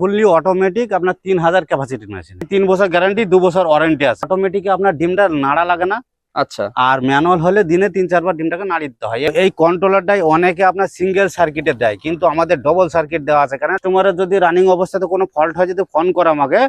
Fully automatic আপনার তিন হাজার ক্যাপাসিটি মেশিন তিন বছর গ্যারান্টি দু বছর ওয়ারেন্টি আছে। অটোমেটিক আপনার ডিমটা নাড়া লাগে না। আচ্ছা। আর ম্যানুয়াল হলে দিনে তিন চারবার ডিমটাকে নাড়িয়ে দিতে হয়। এই কন্ট্রোলারটাই অনেকে আপনার সিঙ্গেল সার্কিটে দেয় কিন্তু আমাদের ডবল সার্কিট দেওয়া আছে। কারণ তোমার যদি রানিং অবস্থাতে কোনো ফল্ট হয় যদি ফোন করে আমাকে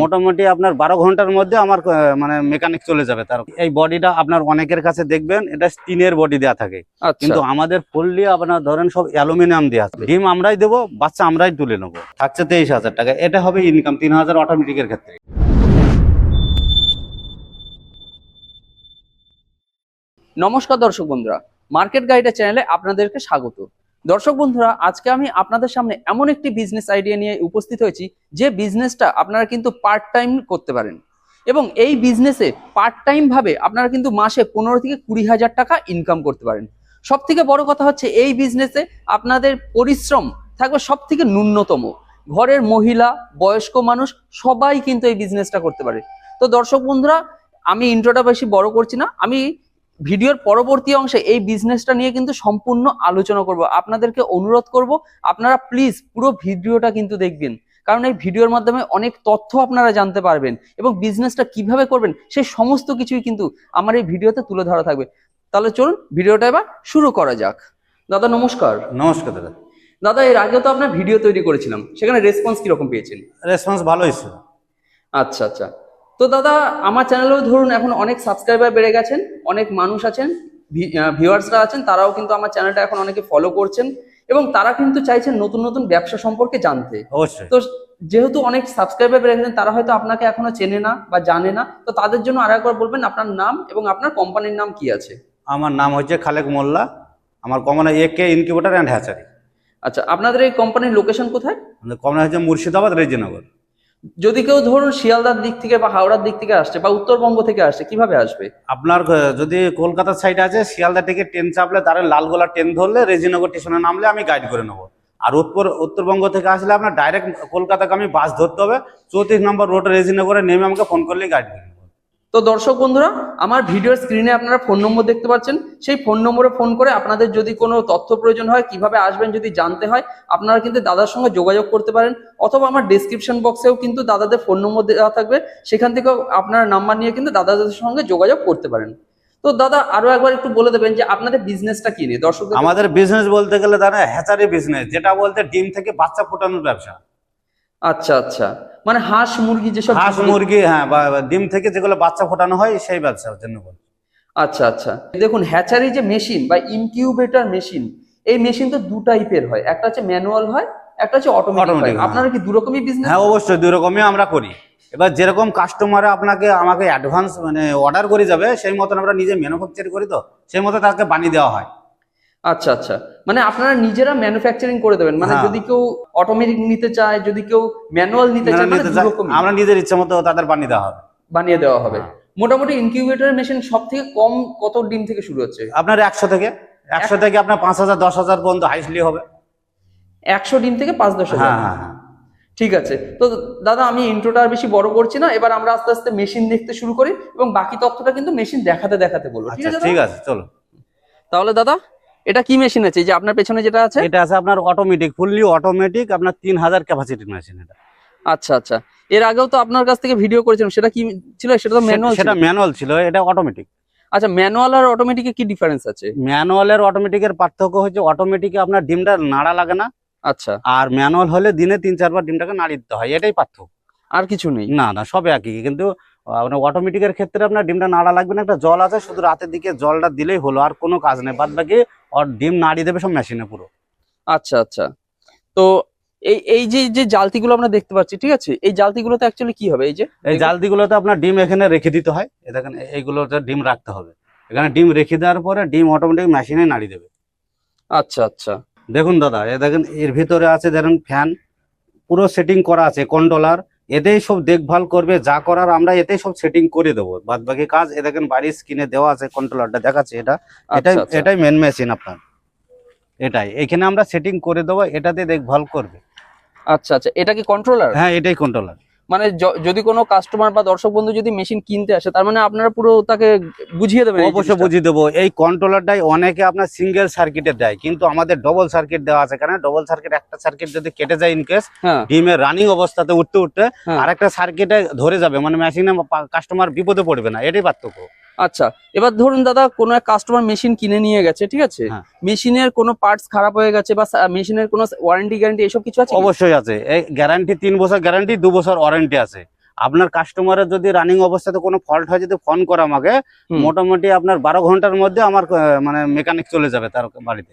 মোটামুটি আপনার বারো ঘণ্টার মধ্যে আমার মানে মেকানিক চলে যাবে তার। এই বডিটা আপনার অনেকের কাছে দেখবেন এটা স্টিনের বডি দেওয়া থাকে। আচ্ছা। কিন্তু আমাদের ফুললি আপনার ধরেন সব অ্যালুমিনিয়াম দেওয়া আছে। ডিম আমরাই দেবো বাচ্চা আমরাই তুলে নেব। থাকছে তেইশ হাজার টাকা। এটা হবে ইনকাম তিন হাজার অটোমেটিকের ক্ষেত্রে। নমস্কার দর্শক বন্ধুরা মার্কেট গাইডের চ্যানেলে আপনাদেরকে স্বাগত। দর্শক বন্ধুরা, আজকে আমি আপনাদের সামনে এমন একটি বিজনেস আইডিয়া নিয়ে উপস্থিত হয়েছি, যে বিজনেসটা আপনারা কিন্তু পার্ট টাইম করতে পারেন। এবং এই বিজনেসে পার্ট টাইম ভাবে আপনারা কিন্তু মাসে পনেরো থেকে কুড়ি হাজার টাকা ইনকাম করতে পারেন। সব থেকে বড় কথা হচ্ছে, এই বিজনেসে আপনাদের পরিশ্রম থাকবে সব থেকে ন্যূনতম। ঘরের মহিলা, বয়স্ক মানুষ, সবাই কিন্তু এই বিজনেসটা করতে পারে। তো দর্শক বন্ধুরা, আমি ইন্ট্রোটা বেশি বড় করছি না, আমি ভিডিওর পরবর্তী অংশে এই বিজনেসটা নিয়ে কিন্তু সম্পূর্ণ আলোচনা করব। আপনাদেরকে অনুরোধ করব আপনারা প্লিজ পুরো ভিডিওটা কিন্তু দেখবেন। কারণ এই ভিডিওর মাধ্যমে অনেক তথ্য আপনারা জানতে পারবেন এবং বিজনেসটা কীভাবে করবেন সেই সমস্ত কিছুই কিন্তু আমার এই ভিডিওতে তুলে ধরা থাকবে। তাহলে চলুন ভিডিওটা এবার শুরু করা যাক। দাদা নমস্কার। নমস্কার দাদা। দাদা এর আগেও তো আপনার ভিডিও তৈরি করেছিলাম। সেখানে রেসপন্স কীরকম পেয়েছেন? রেসপন্স ভালো হয়েছে আচ্ছা আচ্ছা। তো দাদা আমার চ্যানেলেও ধরুন এখন অনেক সাবস্ক্রাইবার বেড়ে গেছেন অনেক মানুষ আছেন ভিউয়ার্সরা আছেন তারাও কিন্তু আমার চ্যানেলটা এখন অনেকে ফলো করছেন এবং তারা কিন্তু চাইছেন নতুন নতুন ব্যবসা সম্পর্কে জানতে। তো যেহেতু অনেক সাবস্ক্রাইবার বেড়ে গেছেন তারা হয়তো আপনাকে এখনও চেনে না বা জানে না তো তাদের জন্য আর একবার বলবেন আপনার নাম এবং আপনার কোম্পানির নাম কি আছে? আমার নাম হচ্ছে খালেক মোল্লা আমার কমনা A K incubator and hatchery আচ্ছা আপনাদের এই কোম্পানির লোকেশন কোথায়? কমনা হচ্ছে মুর্শিদাবাদ রেজিনগর। যদি কেউ ধরুন শিয়ালদার দিক থেকে বা হাওড়ার দিক থেকে আসছে বা উত্তরবঙ্গ থেকে আসছে, কীভাবে আসবে? আপনার যদি কলকাতার সাইড আছে, শিয়ালদা থেকে ট্রেন চাপলে তার লালগোলা ট্রেন ধরলে রেজিনগর স্টেশনে নামলে আমি গাইড করে নেব। আর উত্তর, উত্তরবঙ্গ থেকে আসলে আপনার ডাইরেক্ট কলকাতাকে আমি বাস ধরতে হবে। চৌত্রিশ নম্বর রোড রেজিনগরে নেমে আমাকে ফোন করলেই গাইড করে তো দর্শক বন্ধুরা, আমার ভিডিওর স্ক্রিনে আপনারা ফোন নম্বর দেখতে পাচ্ছেন। সেই ফোন নম্বরে ফোন করে আপনাদের যদি কোনো তথ্য প্রয়োজন হয়, কীভাবে আসবেন যদি জানতে হয়, আপনারা কিন্তু দাদার সঙ্গে যোগাযোগ করতে পারেন। অথবা আমার ডিসক্রিপশন বক্সেও কিন্তু দাদাদের ফোন নম্বর দেওয়া থাকবে। সেখান থেকেও আপনার নাম্বার নিয়ে কিন্তু দাদাদের সঙ্গে যোগাযোগ করতে পারেন। তো দাদা, আরও একবার একটু বলে দেবেন যে আপনাদের বিজনেসটা কি নিয়ে? দর্শক আমাদের বিজনেস বলতে গেলে দাদা, হ্যাচারি বিজনেস যেটা বলতে ডিম থেকে বাচ্চা ফোটানোর ব্যবসা। আচ্ছা আচ্ছা। মানে হাঁস মুরগি যেসব হাঁস মুরগি হ্যাঁ বা ডিম থেকে যেগুলো বাচ্চা ফোটানো হয় সেই ব্যবসার জন্য বলছি। আচ্ছা আচ্ছা। দেখুন হ্যাচারি যে মেশিন বা ইনকিউবেটর মেশিন এই মেশিন তো দু টাইপের হয়। একটা হচ্ছে ম্যানুয়াল হয় একটা হচ্ছে অটোমেটিক হয়। আপনারা কি দু রকমই বিজনেস হ্যাঁ অবশ্যই দুই রকমই আমরা করি। এবার যেরকম কাস্টমার আপনাকে আমাকে অ্যাডভান্স মানে অর্ডার করে যাবে সেই মতন আমরা নিজে ম্যানুফ্যাকচার করি তো সেই মতো তাকে বানিয়ে দেওয়া হয়। আচ্ছা আচ্ছা। মানে আপনারা নিজেরা ম্যানুফ্যাকচারিং করে দেবেন। মানে হ্যাঁ। যদি কেউ অটোমেটিক নিতে চায় যদি কেউ ম্যানুয়াল নিতে চায় মানে নিতে দু চাই- রকমই। আমরা নিজের ইচ্ছা মতো তাদের বানিয়ে দেওয়া হবে। বানিয়ে দেওয়া হবে। হ্যাঁ। মোটামুটি ইনকিউবেটর মেশিন সব থেকে কম কত ডিম থেকে শুরু হচ্ছে? আপনার একশো থেকে। একশো থেকে আপনার পাঁচ হাজার দশ হাজার পর্যন্ত হাইসলি হবে। একশো ডিম থেকে পাঁচ দশ হাজার। হ্যাঁ ঠিক আছে। তো দাদা আমি ইন্ট্রোটা আর বেশি বড় করছি না। এবার আমরা আস্তে আস্তে মেশিন দেখতে শুরু করি এবং বাকি তথ্যটা কিন্তু মেশিন দেখাতে দেখাতে বলব। ঠিক আচ্ছা আছে ঠিক আছে চলো। তাহলে দাদা এটা কি মেশিন আছে? যে আপনার পেছনে যেটা আছে? এটা আছে আপনার অটোমেটিক ফুললি অটোমেটিক আপনার তিন হাজার ক্যাপাসিটির মেশিন এটা। আচ্ছা আচ্ছা। এর আগেও তো আপনার কাছ থেকে ভিডিও করেছিলাম সেটা কি ছিল? সেটা তো ম্যানুয়াল সেটা ম্যানুয়াল ছিল এটা অটোমেটিক আচ্ছা ম্যানুয়াল আর অটোমেটিকে কি ডিফারেন্স আছে? ম্যানুয়ালের অটোমেটিকের পার্থক্য হচ্ছে অটোমেটিকে আপনার ডিমটা নাড়া লাগে না আচ্ছা। আর ম্যানুয়াল হলে দিনে তিন চারবার ডিমটাকে নাড়িয়ে দিতে হয় এটাই পার্থক্য। আর কিছু নেই। না না সব একই কিন্তু আপনার অটোমেটিকের ক্ষেত্রে আপনার ডিমটা নাড়া লাগবে না একটা জল আছে শুধু রাতের দিকে জলটা দিলেই হলো আর কোনো কাজ নেই। বাদ বাকি ওর ডিম নাড়িয়ে দেবে সব মেশিনে পুরো। আচ্ছা আচ্ছা। তো এই এই যে যে জালতিগুলো আমরা দেখতে পাচ্ছি ঠিক আছে? এই জালতিগুলোতে অ্যাকচুয়ালি কি হবে? এই যে এই জালতিগুলোতে আপনার ডিম এখানে রেখে দিতে হয়। দেখেন এইগুলোতে ডিম রাখতে হবে। এখানে ডিম রেখে দেওয়ার পরে ডিম অটোমেটিক মেশিনে নাড়িয়ে দেবে। আচ্ছা আচ্ছা। দেখুন দাদা এ দেখেন এর ভিতরে আছে দেখেন ফ্যান পুরো সেটিং করা আছে কন্ট্রোলার এতেই সব দেখভাল করবে যা করার আমরা এতেই সব সেটিং করে দেবো। বাদ বাকি কাজ এ দেখেন বাড়ির স্ক্রিনে দেওয়া আছে কন্ট্রোলারটা দেখাচ্ছে এটা। এটাই আচ্ছা, আচ্ছা। এটাই মেন মেশিন আপনার। এটাই। এখানে আমরা সেটিং করে দেবো এটাতে দেখভাল করবে। আচ্ছা আচ্ছা। এটা কি কন্ট্রোলার হ্যাঁ এটাই কন্ট্রোলার মানে যদি কোনো কাস্টমার বা দর্শক বন্ধু যদি মেশিন কিনতে আসে তার মানে আপনারা পুরো তাকে বুঝিয়ে দেবেন অবশ্যই বুঝিয়ে দেবো। এই কন্ট্রোলারটাই অনেকে আপনার সিঙ্গেল সার্কিটে দেয় কিন্তু আমাদের ডবল সার্কিট দেওয়া আছে। কারণ ডবল সার্কিট একটা সার্কিট যদি কেটে যায় ইনকেস ডিমের রানিং অবস্থাতে উঠতে উঠতে আর একটা সার্কিটে ধরে যাবে। মানে মেশিনে কাস্টমার বিপদে পড়বে না। এটাই পার্থক্য। আচ্ছা এবার ধরুন দাদা কোনো এক কাস্টমার মেশিন কিনে নিয়ে গেছে ঠিক আছে? হ্যাঁ। মেশিনের কোনো পার্টস খারাপ হয়ে গেছে বা মেশিনের কোনো ওয়ারেন্টি গ্যারান্টি এসব কিছু আছে অবশ্যই আছে। এই গ্যারান্টি তিন বছর গ্যারান্টি দু বছর ওয়ারেন্টি আছে। আপনার কাস্টমারের যদি রানিং অবস্থাতে কোনো ফল্ট হয় যদি ফোন করে আমাকে মোটামুটি আপনার বারো ঘণ্টার মধ্যে আমার মানে মেকানিক চলে যাবে তার বাড়িতে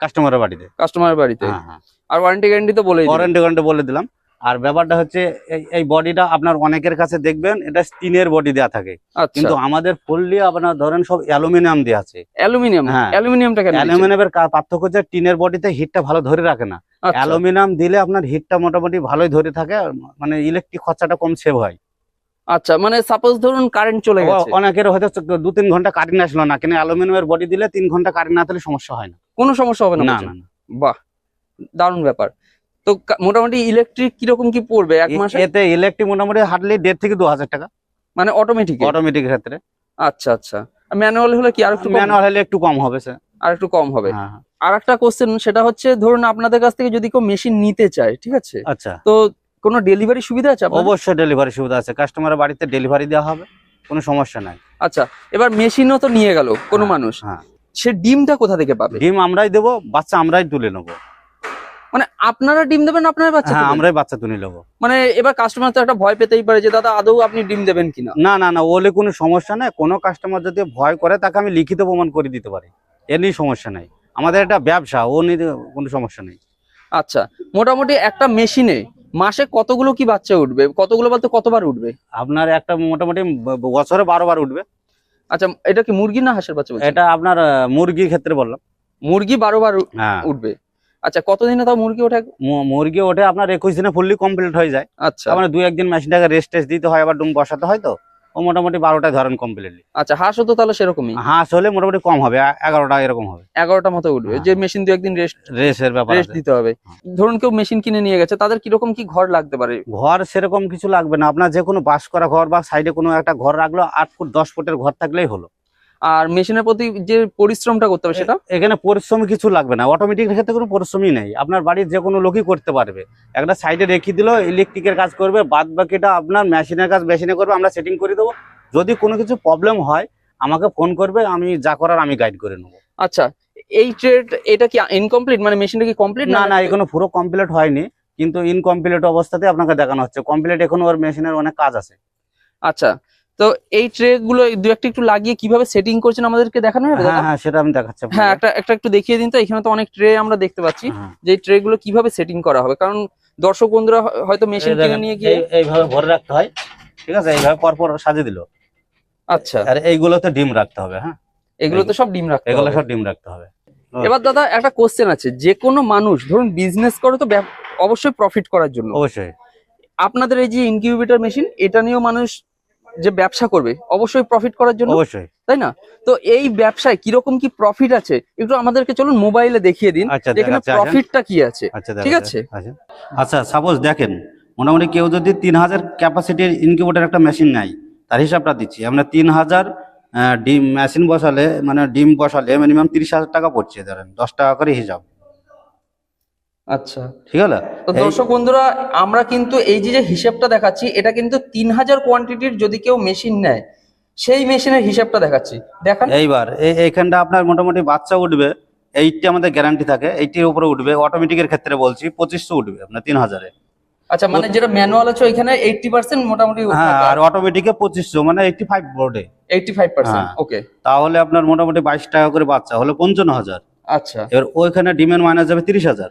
কাস্টমারের বাড়িতে। কাস্টমারের বাড়িতে? হ্যাঁ হ্যাঁ। আর ওয়ারেন্টি গ্যারান্টি তো বলে ওয়ারেন্টি গ্যারান্টি বলে দিলাম। আর ব্যাপারটা হচ্ছে এই এই বডিটা আপনার অনেকের কাছে দেখবেন এটা স্টিনের বডি দেওয়া থাকে। আচ্ছা। কিন্তু আমাদের ফুললি আপনার ধরেন সব অ্যালুমিনিয়াম দেওয়া আছে। অ্যালুমিনিয়াম? হ্যাঁ। অ্যালুমিনিয়ামটা অ্যালুমিনিয়ামের পার্থক্য হচ্ছে টিনের বডিতে হিটটা ভালো ধরে রাখে না। আচ্ছা, অ্যালুমিনিয়াম দিলে আপনার হিটটা মোটামুটি ভালোই ধরে থাকে মানে ইলেকট্রিক খরচাটা কম সেভ হয়। আচ্ছা মানে সাপোজ ধরুন কারেন্ট চলে গেছে। অনেকের হয়তো দু তিন ঘণ্টা কারেন্ট আসলো না কিন্তু অ্যালুমিনিয়ামের বডি দিলে তিন ঘণ্টা কারেন্ট না দিলে সমস্যা হয় না। কোনো সমস্যা হবে না না না না। বাহ দারুণ ব্যাপার। তো মোটামুটি ইলেকট্রিক কীরকম কি পড়বে এক মাসে? এতে ইলেকট্রিক মোটামুটি হার্ডলি দেড় থেকে দু হাজার টাকা। মানে অটোমেটিক অটোমেটিক ক্ষেত্রে। আচ্ছা আচ্ছা। ম্যানুয়াল হলে কি আর একটু ম্যানুয়াল হলে একটু কম হবে স্যার আর একটু কম হবে। আর একটা কোশ্চেন সেটা হচ্ছে ধরুন আপনাদের কাছ থেকে যদি কেউ মেশিন নিতে চায় ঠিক আছে? আচ্ছা। তো কোনো ডেলিভারি সুবিধা আছে অবশ্যই ডেলিভারি সুবিধা আছে। কাস্টমারের বাড়িতে ডেলিভারি দেওয়া হবে কোনো সমস্যা নাই। আচ্ছা এবার মেশিনও তো নিয়ে গেল কোনো হ্যাঁ, মানুষ। হ্যাঁ। সে ডিমটা কোথা থেকে পাবে? ডিম আমরাই দেবো বাচ্চা আমরাই তুলে নেব। মানে আপনারা ডিম দেবেন আপনার বাচ্চা হ্যাঁ আমরাই বাচ্চা তুলে নেব। মানে এবার কাস্টমার তো একটা ভয় পেতেই পারে যে দাদা আদৌ আপনি ডিম দেবেন কিনা? না না না ওলে কোনো সমস্যা নাই। কোনো কাস্টমার যদি ভয় করে তাকে আমি লিখিত প্রমাণ করে দিতে পারি। এ নিয়ে সমস্যা নাই। আমাদের এটা ব্যবসা ও নিয়ে কোনো সমস্যা নেই। আচ্ছা মোটামুটি একটা মেশিনে মাসে কতগুলো কি বাচ্চা উঠবে? কতগুলো বলতে কতবার উঠবে? আপনার একটা মোটামুটি বছরে বারো বার উঠবে। আচ্ছা এটা কি মুরগি না হাঁসের বাচ্চা এটা আপনার মুরগির ক্ষেত্রে বললাম। মুরগি বারো বার হ্যাঁ। উঠবে। আচ্ছা কতদিনে তাও মুরগি ওঠে? মুরগি ওঠে আপনার একুশ দিনে ফুললি কমপ্লিট হয়ে যায়। আচ্ছা। মানে দুই একদিন মেশিনটাকে রেস্ট টেস্ট দিতে হয় আবার ডুম বসাতে হয় তো। ও মোটামুটি বারোটায় ধরেন কমপ্লিটলি আচ্ছা হাঁসও তো তাহলে সেরকমই? হাঁস হলে মোটামুটি কম হবে এগারোটা এরকম হবে। এগারোটা মতো উঠবে। হ্যাঁ। যে মেশিন দু একদিন রেস্ট রেসের ব্যাপার রেস্ট দিতে হবে। ধরুন কেউ মেশিন কিনে নিয়ে গেছে তাদের কীরকম কি ঘর লাগতে পারে? ঘর সেরকম কিছু লাগবে না। আপনার যে কোনো বাস করা ঘর বা সাইডে কোনো একটা ঘর রাখল আট ফুট দশ ফুটের ঘর থাকলেই হলো। আর মেশিনের প্রতি যে পরিশ্রমটা করতে হবে সেটা? এখানে পরিশ্রম কিছু লাগবে না। অটোমেটিক ক্ষেত্রে কোনো পরিশ্রমই নেই। আপনার বাড়ির যে কোনো লোকই করতে পারবে। একটা সাইডে রেখে দিল ইলেকট্রিকের কাজ করবে বাদ বাকিটা আপনার মেশিনের কাজ মেশিনে করবে আমরা সেটিং করে দেবো। যদি কোনো কিছু প্রবলেম হয় আমাকে ফোন করবে আমি যা করার আমি গাইড করে নেব। আচ্ছা এই ট্রেড এটা কি ইনকমপ্লিট মানে মেশিনটা কি কমপ্লিট না না এখনও পুরো কমপ্লিট হয়নি। কিন্তু ইনকমপ্লিট অবস্থাতে আপনাকে দেখানো হচ্ছে। কমপ্লিট এখন ওর মেশিনের অনেক কাজ আছে। আচ্ছা তো এই ট্রে গুলো দু একটা একটু লাগিয়ে কীভাবে সেটিং করছেন আমাদেরকে দেখানো যাবে হ্যাঁ হ্যাঁ সেটা আমি দেখাচ্ছি হ্যাঁ একটা একটা একটু দেখিয়ে দিন তো এখানে তো অনেক ট্রে আমরা দেখতে পাচ্ছি হ্যাঁ। যে ট্রে গুলো কীভাবে সেটিং করা হবে কারণ দর্শক বন্ধুরা হয়- হয়তো মেশিন কিনে নিয়ে গিয়ে এইভাবে ভরে রাখতে হয় ঠিক আছে? এইভাবে পরপর সাজিয়ে দিল। আচ্ছা। আর এইগুলোতে ডিম রাখতে হবে হ্যাঁ? এগুলো তো সব ডিম রাখতে এগুলো হবে। সব ডিম রাখতে হবে। এবার দাদা একটা কোশ্চেন আছে যে কোনো মানুষ ধরুন বিজনেস করে তো অবশ্যই প্রফিট করার জন্য। অবশ্যই। আপনাদের এই যে ইনকিউবেটর মেশিন এটা নিয়েও মানুষ যে ব্যবসা করবে অবশ্যই প্রফিট করার জন্য। অবশ্যই। তাই না? তো এই ব্যবসায় কীরকম কি প্রফিট আছে একটু আমাদেরকে চলুন মোবাইলে দেখিয়ে দিন আচ্ছা এখানে প্রফিটটা কি আছে আচ্ছা ঠিক আছে? আচ্ছা আচ্ছা সাপোজ দেখেন মোটামুটি কেউ যদি তিন হাজার ক্যাপাসিটির ইনকিউবেটর একটা মেশিন নেয় তার হিসাবটা দিচ্ছি। আমরা তিন হাজার ডিম মেশিন বসালে মানে ডিম বসালে মিনিমাম তিরিশ হাজার টাকা পড়ছে ধরেন দশ টাকা করে হিসাব। আচ্ছা। ঠিক আছে? তো এই- দর্শক বন্ধুরা আমরা কিন্তু এই যে যে হিসাবটা দেখাচ্ছি এটা কিন্তু তিন হাজার কোয়ান্টিটির যদি কেউ মেশিন নেয় সেই মেশিনের হিসাবটা দেখাচ্ছি। দেখান। এইবার এইখানটা আপনার মোটামুটি বাচ্চা উঠবে এইটটি আমাদের গ্যারান্টি থাকে এইটির উপরে উঠবে। অটোমেটিকের ক্ষেত্রে বলছি পঁচিশশো উঠবে আপনার তিন হাজারে। আচ্ছা মানে যেটা ম্যানুয়াল আছে ওইখানে এইটটি পার্সেন্ট মোটামুটি হ্যাঁ আর অটোমেটিকে মানে বোর্ডে পার্সেন্ট হ্যাঁ। ওকে তাহলে আপনার মোটামুটি বাইশ টাকা করে বাচ্চা হলে পঞ্চান্ন হাজার। আচ্ছা। এবার ওইখানে ডিমের মাইনাস যাবে তিরিশ হাজার।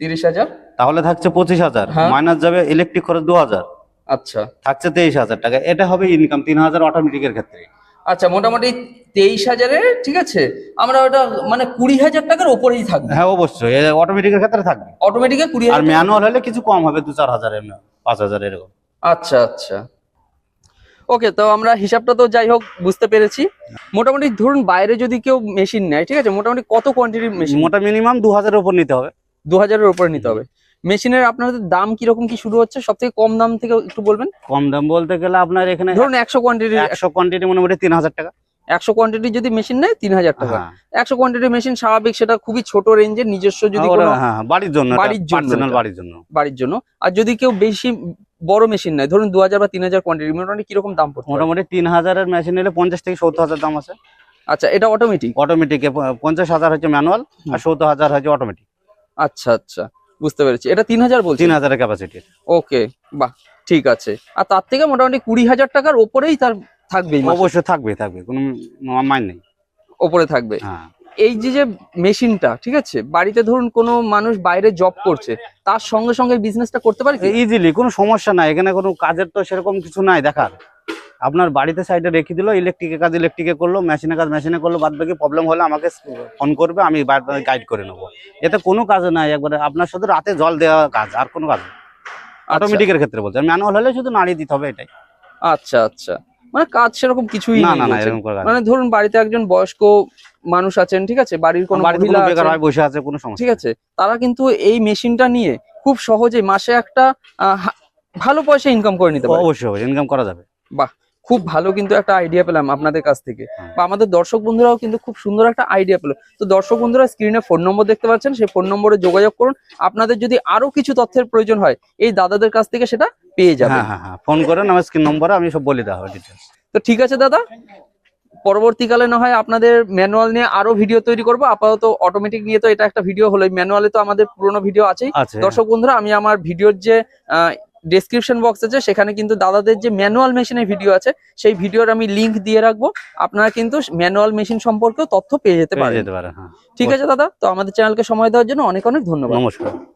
তিরিশ হাজার? তাহলে থাকছে পঁচিশ হাজার। হ্যাঁ। মাইনাস যাবে ইলেকট্রিক খরচ দু হাজার। আচ্ছা। থাকছে তেইশ হাজার টাকা। এটা হবে ইনকাম তিন হাজার অটোমেটিকের ক্ষেত্রে। আচ্ছা মোটামুটি তেইশ হাজারে ঠিক আছে? আমরা ওটা মানে কুড়ি হাজার টাকার ওপরেই থাকবে। হ্যাঁ অবশ্যই। অটোমেটিকের ক্ষেত্রে থাকবে। অটোমেটিকে কুড়ি আর ম্যানুয়াল হলে কিছু কম হবে দু চার হাজার এমনি, পাঁচ হাজার এরকম। আচ্ছা আচ্ছা। ওকে তো আমরা হিসাবটা তো যাই হোক বুঝতে পেরেছি। মোটামুটি ধরুন বাইরে যদি কেউ মেশিন নেয় ঠিক আছে? মোটামুটি কত কোয়ান্টিটির মেশিন মোটা মিনিমাম দু হাজারের উপর নিতে হবে। দু হাজারের উপরে নিতে হবে। মেশিনের আপনাদের দাম কীরকম কি শুরু হচ্ছে? সব থেকে কম দাম থেকে একটু বলবেন? কম দাম বলতে গেলে আপনার এখানে ধরুন একশো কোয়ান্টিটির একশো কোয়ান্টিটি মোটামুটি তিন হাজার টাকা। একশো কোয়ান্টিটি যদি মেশিন নেয় তিন হাজার টাকা। হ্যাঁ। একশো কোয়ান্টিটি মেশিন স্বাভাবিক সেটা খুবই ছোট রেঞ্জের নিজস্ব যদি কোনো হ্যাঁ বাড়ির জন্য বাড়ির জন্য। বাড়ির জন্য। বাড়ির জন্য। আর যদি কেউ বেশি বড় মেশিন নেয় ধরুন দু হাজার বা তিন হাজার কোয়ান্টিটি মোটামুটি কীরকম দাম পড়ছে মোটামুটি তিন হাজারের মেশিন নিলে পঞ্চাশ থেকে সত্তর হাজার দাম আছে। আচ্ছা এটা অটোমেটিক অটোমেটিক পঞ্চাশ হাজার হচ্ছে ম্যানুয়াল আর সত্তর হাজার হচ্ছে অটোমেটিক আচ্ছা আচ্ছা। বুঝতে পেরেছি। এটা তিন হাজার বলছি তিন হাজারের ক্যাপাসিটি ওকে বাহ ঠিক আছে। আর তার থেকে মোটামুটি কুড়ি হাজার টাকার ওপরেই তার থাকবেই অবশ্যই থাকবে থাকবে। কোনো মাইন নেই। ওপরে থাকবে। হ্যাঁ। এই যে যে মেশিনটা ঠিক আছে? বাড়িতে ধরুন কোনো মানুষ বাইরে জব করছে তার সঙ্গে সঙ্গে বিজনেসটা করতে পারে ইজিলি কোনো সমস্যা নাই। এখানে কোনো কাজের তো সেরকম কিছু নাই দেখার। আপনার বাড়িতে সাইডে রেখে দিল ইলেকট্রিকের কাজ ইলেকট্রিকে করল মেশিনের কাজ মেশিনে করল বাদ বাকি প্রবলেম হলে আমাকে ফোন করবে আমি গাইড করে নেব। এতে কোনো কাজ নাই একবারে আপনার শুধু রাতে জল দেওয়া কাজ আর কোনো কাজ আচ্ছা, অটোমেটিকের ক্ষেত্রে বলছে ম্যানুয়াল হলে শুধু নাড়িয়ে দিতে হবে এটাই। আচ্ছা আচ্ছা। মানে কাজ সেরকম কিছুই না না না এরকম করে মানে ধরুন বাড়িতে একজন বয়স্ক মানুষ আছেন ঠিক আছে? বাড়ির কোনো মহিলা বেকার হয় বসে আছে কোনো সমস্যা ঠিক আছে? তারা কিন্তু এই মেশিনটা নিয়ে খুব সহজে মাসে একটা ভালো পয়সা ইনকাম করে নিতে। পারে। অবশ্যই ইনকাম করা যাবে। খুব ভালো কিন্তু একটা আইডিয়া পেলাম আপনাদের কাছ থেকে। বা আমাদের দর্শক বন্ধুরাও কিন্তু খুব সুন্দর একটা আইডিয়া পেল। তো দর্শক বন্ধুরা স্ক্রিনে ফোন নম্বর দেখতে পাচ্ছেন সেই ফোন নম্বরে যোগাযোগ করুন। আপনাদের যদি আরও কিছু তথ্যের প্রয়োজন হয় এই দাদাদের কাছ থেকে সেটা পেয়ে যাবেন। হ্যাঁ হ্যাঁ হ্যাঁ ফোন করেন আমার স্ক্রিন নম্বরে আমি সব বলে দেওয়া হবে তো ঠিক আছে দাদা। পরবর্তীকালে না হয় আপনাদের ম্যানুয়াল নিয়ে আরও ভিডিও তৈরি করব। আপাতত অটোমেটিক নিয়ে তো এটা একটা ভিডিও হলো ম্যানুয়ালে তো আমাদের পুরোনো ভিডিও আছেই। দর্শক বন্ধুরা আমি আমার ভিডিওর যে ডেসক্রিপশন বক্স আছে সেখানে কিন্তু দাদাদের যে ম্যানুয়াল মেশিনের ভিডিও আছে সেই ভিডিওর আমি লিংক দিয়ে রাখব। আপনারা কিন্তু ম্যানুয়াল মেশিন সম্পর্কেও তথ্য পেয়ে যেতে পারেন। হ্যাঁ। ঠিক আছে দাদা? তো আমাদের চ্যানেলকে সময় দেওয়ার জন্য অনেক অনেক ধন্যবাদ। নমস্কার।